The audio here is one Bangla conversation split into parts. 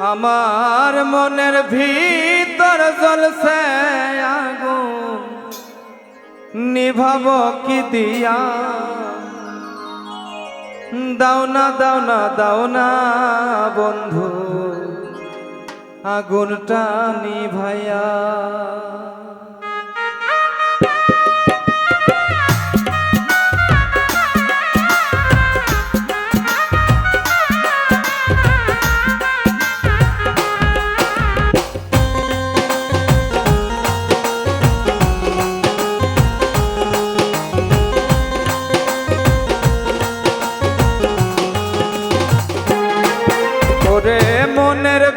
আমার মনের ভিতর জ্বলছে আগুন। নিভাব কি দিয়া? দাও না দাও না দাও না বন্ধু, আগুনটা নিভাইয়া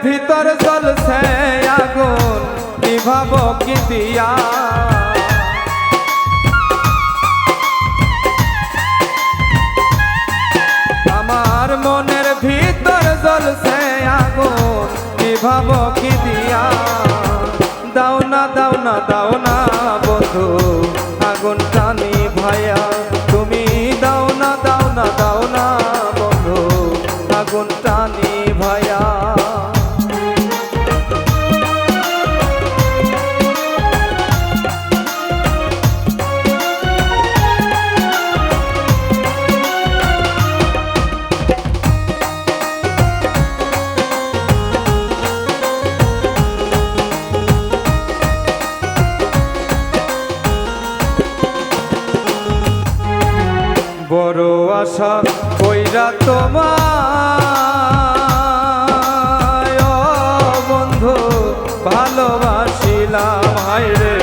ভিতর চলছে আগুন নিভাব কি দিয়া? আমার মনের ভিতর জ্বলছে আগুন নিভাব কি দিয়া? দাও না দাও না দাও না বন্ধু আগুনটা নিভাইয়া তুমি দাও না দাও না দাও না বন্ধু আগুনটা নিভাইয়া বড় আশা কইরা তোমার বন্ধু ভালোবাসিলাম রে।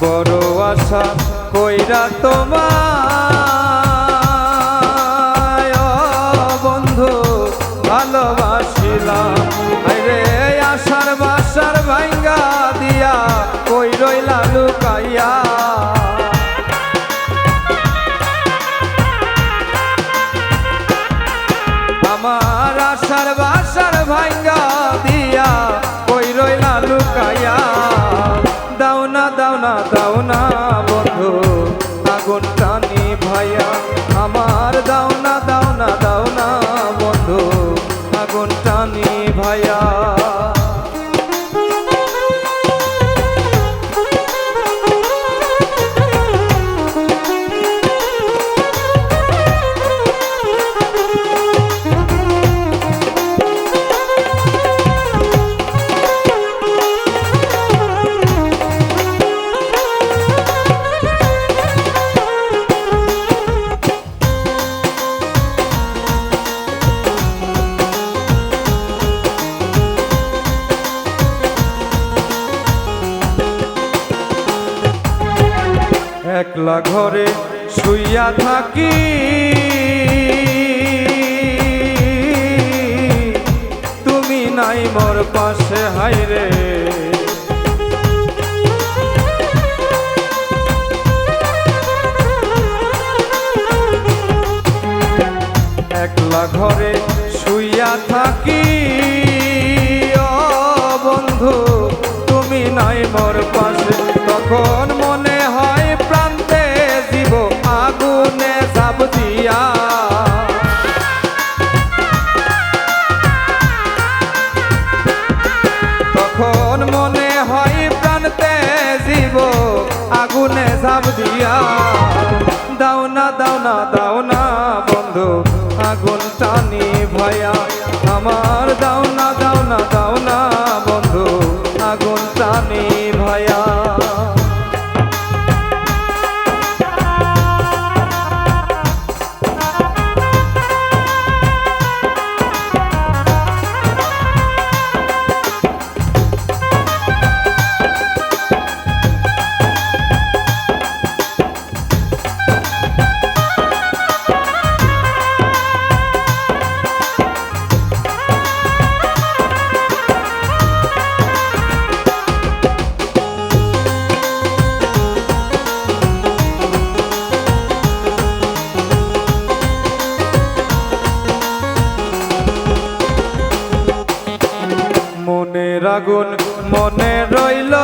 বড় আশা কইরা তোমার ভাঙ্গা দিয়া কই রইলা লুকাইয়া। দাও না দাও না দাও না। একলা ঘরে শুইয়া থাকি। তুমি নাই মোর পাশে হাইরে একলা ঘরে শুইয়া থাকি। ও বন্ধু, তুমি নাই মোর পাশে তখন যাব দিয়া। দাও না দাও না দাও না বন্ধু আগুন টানি ভাইয়া আগুন মনে রইল।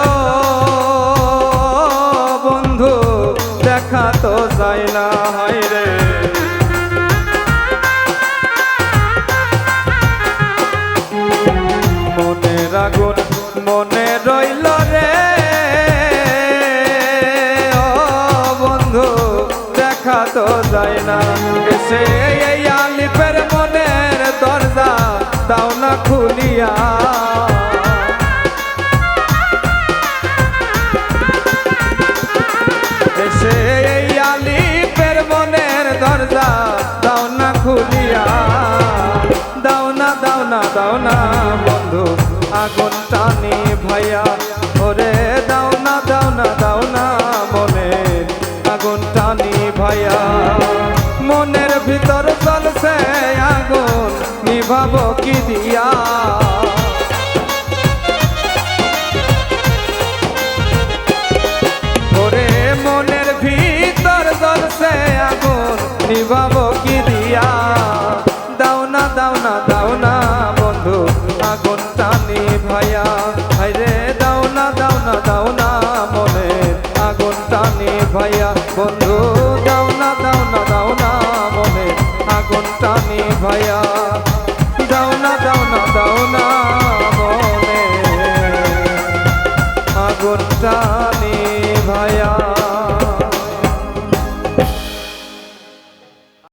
বন্ধু, দেখা তো যায় না, হয় রে। মনে আগুন মনে রইল রে। বন্ধু, দেখা তো যায় না। সে আলিপের মনের দরজা, দাও না খুলিয়া। আগুন টানি ভাইয়া। মনের ভিতর চলছে আগুন, নিভাবো কি দিয়া? ওরে মনের ভিতর জ্বলছে আগুন, নিভাবো কি দিয়া? দাও না দাও না দাও না, বন্ধু, আগুন টানি ভাইয়া। হাইরে dão, não dão